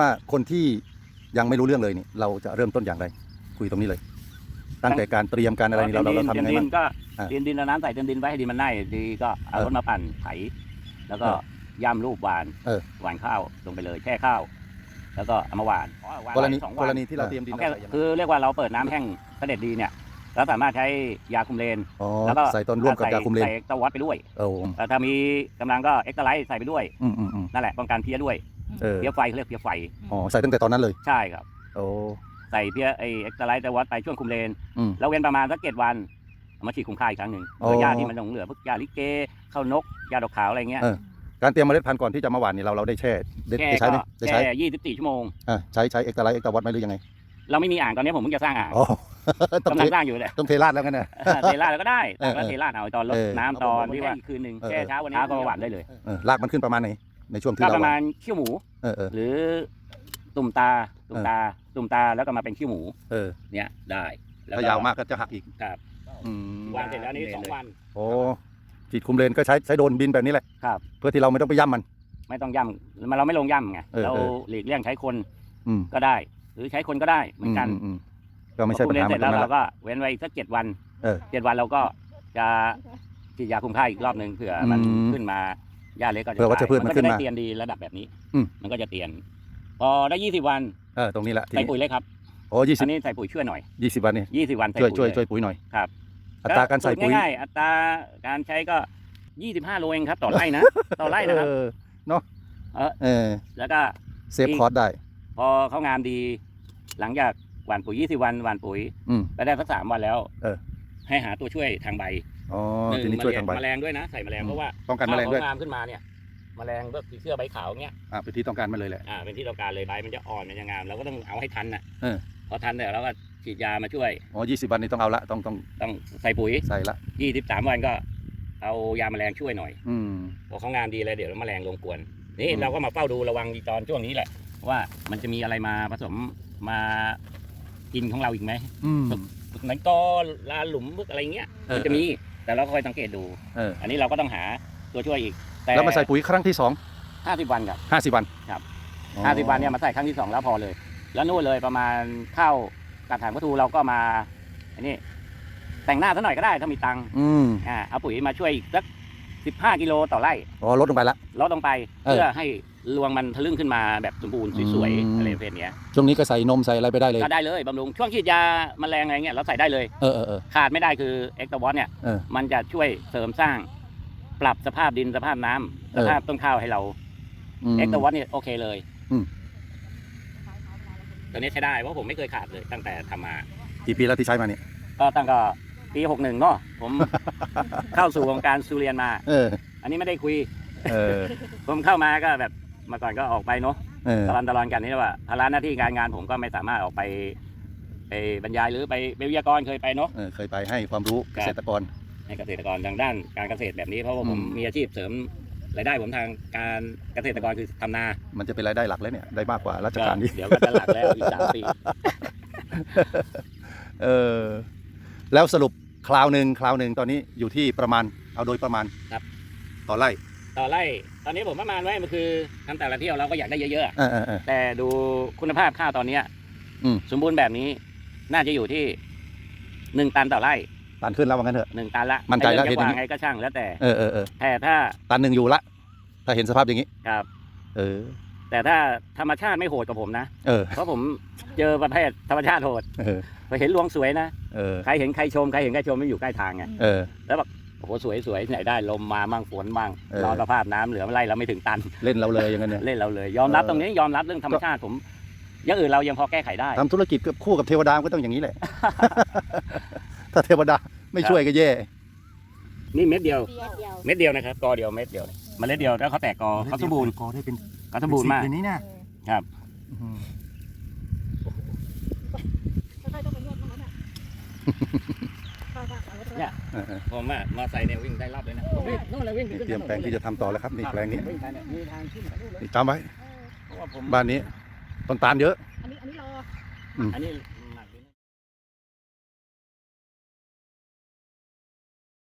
ว่าคนที่ยังไม่รู้เรื่องเลยนี่เราจะเริ่มต้นอย่างไร คุยตรงนี้เลย ตั้งแต่การเตรียมการอะไรนี่เราเราเราทำยังไงดิบ้างนก็อ่าดินดินเอาน้ำใส่เต็มดินไว้ให้ดินมันไน่ดีก็เอาเออรถมาปั่นไถ แล้วก็เออย่ำรูปหวานเออ หวานข้าวลงไปเลยแช่ข้าว แล้วก็เอามาหวานอ๋อหวานกรณีสองกวันรณีที่เราเตรียมดินเอาแค่เราใส่ยังไงคือเรียกว่าเราเปิดน้ำแห้งเสด็จดีเนี่ยเราสามารถใช้ยาคุมเลน อ๋อแล้วก็ใส่ต้นร่วมกับใส่ยาคุมเลนใส่เอ็กซ์ตร้าวัตไปด้วยโอ้แล้วถ้ามีกำลังก็เอ็กซ์ตร้าไลท์ใส่ไปด้วย อืมอืมอืมนั่นแหละป้องกันเพี้ยด้วย เออเพี้ยไฟเขาเรียกเพี้ยไฟ อ๋อใส่ตั้งแต่ตอนนั้นเลย ใช่ครับ โอ้ ใส่เพี้ยไอเอ็กซ์ตร้าไลท์วัตไปช่วงคุมเลน อืม แล้วเว้นประมาณสักเจ็ดวันเอามาฉีดคุมค่าอีกครั้งหนึ่งอ๋อเพื่อยาที่มันหลงเหลือพวกยาลิเกข้าวนกยาดอกขาวอะไรเงี้ยเออ การเตรียมเมล็ดพันธุ์ก่อนที่จะมาหว่านนี่เราเราได้แช่ได้แค่ได้ใช้ไหมก็ได้ใช้แค่ยี่สิบสี่ชั่วโมง อ่าใช้ใช้เอ็กซ์ไลท์เอ็กซ์วัดไหมหรือยังไงเราไม่มีอ่างตอนนี้ผมเพิ่งจะสร้างอ่างอ๋อ ต้องกำเทลังสร้างอยู่เลยต้องเทราดแล้วกันนะเทราดแล้วก็ได้เออแล้วเทราดเอาตอนลดเออน้ำตอนที่ว่าอีกคืนหนึ่งเออ แช่เช้าวันนี้ก็มาหวานได้เลย เออรากมันขึ้นประมาณไหน ในช่วงที่ก็เราประมาณขี้วหมู เออเออหรือตุ่มตาตุ่มตาตุ่มตาแล้วก็มาเป็นขี้วหมูเออเนี่ยได้แล้ถ้ายาวมากก็จะหักอีกครับอืมวางเสร็จแล้วนี่สองวัน โอ้ฉีดคุมเลนก็ใช้ใช้โดรนบินแบบนี้แหละครับ เพื่อที่เราไม่ต้องไปย่ำมัน ไม่ต้องย่ำมันเราไม่ลงย่ำไงเออเราเออ หลีกเลี่ยงใช้คนอืมก็ได้ หรือใช้คนก็ได้เหมือนกันอืมอืมก็ไม่ใช่พอปัญคุหาเสมัร็นจตรแล้วงนั้นเราละ ก็เว้นไว้สักเจ็ดวันเออเจ็ดวันเราก็จะฉีดยาคุมค่าอีกรอบหนึ่งเผื่อมันอืม ขึ้นมา หญ้าเล็กก็จะเผื่อวัชพืชมันขึ้นมา ก็จะได้เตียนดีระดับแบบนี้อืม มันก็จะเตียน พอได้ยี่สิบวันเออตรงนี้แหละทีใส่นี้ปุ๋ยเลยครับโอ้ยี่สิอับนนี้ใส่ปุ๋ยช่วยหน่อยยี่สิบวันนี่ยี่สิบวันใส่ช่วยปุ๋ยช่วยเลช่วยปุ๋ยหน่อยครับ อัตราการใส่ปุ๋ยง่ายๆอัตราการใช้ก็ยี่สิบห้าโลเองครับ ต่อไร่นะ ต่อไร่นะครับ เออเนาะเออ เออแล้วก็เซฟคอร์สได้ พอเขางามดี หลังจากหว่านปุ๋ยยี่สิบวันหว่านปุ๋ยอืม ไปได้สักสามวันแล้วเออ ให้หาตัวช่วยทางใบ อ๋อหนึ่งทีนี้ช่วยทางใบ แมลงด้วยนะใส่แมลงอืม เพราะว่าป้องกันแมลงด้วยข้าวเขางามขึ้นมาเนี่ยแมลงพวกผีเสื้อใบขาวเงี้ยอ่าเป็นที่ต้องการมันเลยแหละ อ่าเป็นที่ต้องการเลยใบมันจะอ่อนมันจะงามเราก็ต้องเอาให้ทันน่ะเออ พอทันเดี๋ยวเราก็ฉีดยามาช่วย อ๋อยี่สิบวันนี้ต้องเอาละต้องต้องต้องใส่ปุ๋ย ใส่ละยี่สิบสามวันก็ เอายาแมลงช่วยหน่อยอืม พอเขางามดีเลยเดี๋ยวแมลงลงกวนนี่อืม เราก็มาเฝ้าดูระวังตอนช่วงนี้แหละ ว่ามันจะมีอะไรมาผสมมากินของเราอีกไหม อืมเหมือนกอลาหลุมพวกอะไรเงี้ยเออ มันจะมี แต่เราก็คอยสังเกตดู เอออันนี้เราก็ต้องหาตัวช่วยอีกแต่แล้วมาใส่ปุ๋ยครั้งที่สองห้าสิบวันครับห้าสิบวันครับอ๋อห้าสิบวันเนี่ยมาใส่ครั้งที่สองแล้วพอเลย แล้วนู่นเลยประมาณเข้ากระถางวัตถุเราก็มาอันนี้แต่งหน้าซะหน่อยก็ได้ถ้ามีตังค์อืมอ่าเอาปุ๋ยมาช่วยอีกสักสิบห้ากิโลต่อไร่อ๋อลดลงไปละลดลงไปเออเพื่อให้ รวงมันทะลึ่งขึ้นมาแบบสมบูรณ์สวยอืม ๆอะไรประเภทเนี้ยช่วงนี้ก็ใส่นมใส่อะไรไปได้เลย ก็ได้เลยบำรุงช่วงฉีดยาแมลงอะไรเงี้ยเราใส่ได้เลย เออเออเออ ขาดไม่ได้คือเอ็กตวอตเนี่ยเออมันจะช่วยเสริมสร้าง ปรับสภาพดินสภาพน้ำเอสอ ภาพต้นข้าวให้เราม เอ็กตวอตเนี่ยโอเคเลยอืม ตัวนี้ใช้ได้เพราะผมไม่เคยขาดเลยตั้งแต่ทำมา กี่ปีแล้วที่ใช้มาเนี่ย ก็ตั้งก็ปีหกหนึ่งเนาะผม เข้าสู่วงการซูเรียนมา เออ อันนี้ไม่ได้คุย เออ ผมเข้ามาก็แบบ เมาก่อนก็ออกไปเนาะเออตลอนตลอนกันนี่ว่าภาระหน้าที่การงานผมก็ไม่สามารถออกไป ไปบรรยายหรือไปเป็นวิทยากรเคยไปเนาะ เออเคยไปให้ความรู้คเกรับษตรกร ให้เกษตรกรทางด้านการเกษตรแบบนี้เพราะว่าผมอืม มีอาชีพเสริมรายได้ผมทางการเกษตรกรคือทำนามันจะเป็นรายได้หลักแล้วเนี่ย ได้มากกว่าราชการนี่เดี๋ยวก็จะหลักแล้วอีกสามปี เออแล้วสรุปคราวหนึ่งคราวหนึ่งตอนนี้อยู่ที่ประมาณเอาโดยประมาณครับ ต่อไร่ ต่อไร่ ตอนนี้ผมประมาณไว้มันคือทำแต่ละเที่ยวเราก็อยากได้เยอะๆอะเออเออเออแต่ดูคุณภาพข้าวตอนเนี้ยอืม สมบูรณ์แบบนี้ น่าจะอยู่ที่หนึ่งตันต่อไร่ตันขึ้นแล้วว่างั้นเถอะ หนึ่งตันละมั่นใจแล้วไอ้เห็นเรื่อองย่างนี้จะว่าไงก็ช่างแล้วแต่ เออเออเออแต่ถ้าตันหนึ่งอยู่ละ ถ้าเห็นสภาพอย่างนี้ ครับ เออ แต่ถ้าธรรมชาติไม่โหดกับผมนะ เออ เพราะผมเจอประเภทธรรมชาติโหดเออพอเห็นรวงสวยนะ เออ ใครเห็นใครชมใครเห็นใครชมไม่อยู่ใกล้ทางไง เออ โอ้โหสวยสวยที่ไหนได้ลมมามั่งฝนมั่งเออนอนสภาพน้ำเหลือไม่ไล่เราไม่ถึงตัน เล่นเราเลยอย่างนั้นเนี่ย เล่นเราเลย ยอมรับเออ ตรงนี้ยอมรับเรื่องธรรมชาติผมอย่างอื่นเรายังพอแก้ไขได้ ทำธุรกิจกับคู่กับเทวดามันก็ต้องอย่างนี้แหละ ถ้าเทวดาไม่ช่วยก็แย่ นี่เม็ดเดียว เดียวเดียวเม็ดเดียวนะครับ กอเดียวเม็ดเดียวเนี่ยเมล็ดเดียวแล้วเขาแตกกอเขาสมบูรณ์กอได้เป็นเขาสมบูรณ์มากอย่างนี้นะครับค่อยๆต้องไปนวดตรงนั้นอะค่อยๆ เอาไว้ตรงเนี่นั้นยเออเออผมอะมอไซค์เนี่ยวิ่งได้รอบเลยนะวิ่งนู่นเลยวิ่งนี่เตรียมแปลงที่จะทำต่อแล้วครับนี่แปลงนี้วิ่งไปเนี่ยมีทางขึ้นไปนู่นเลยนี่จำไว้ เพราะว่าผมบ้านนี้ต้นตาลเยอะ อันนี้อันนี้รอ อันนี้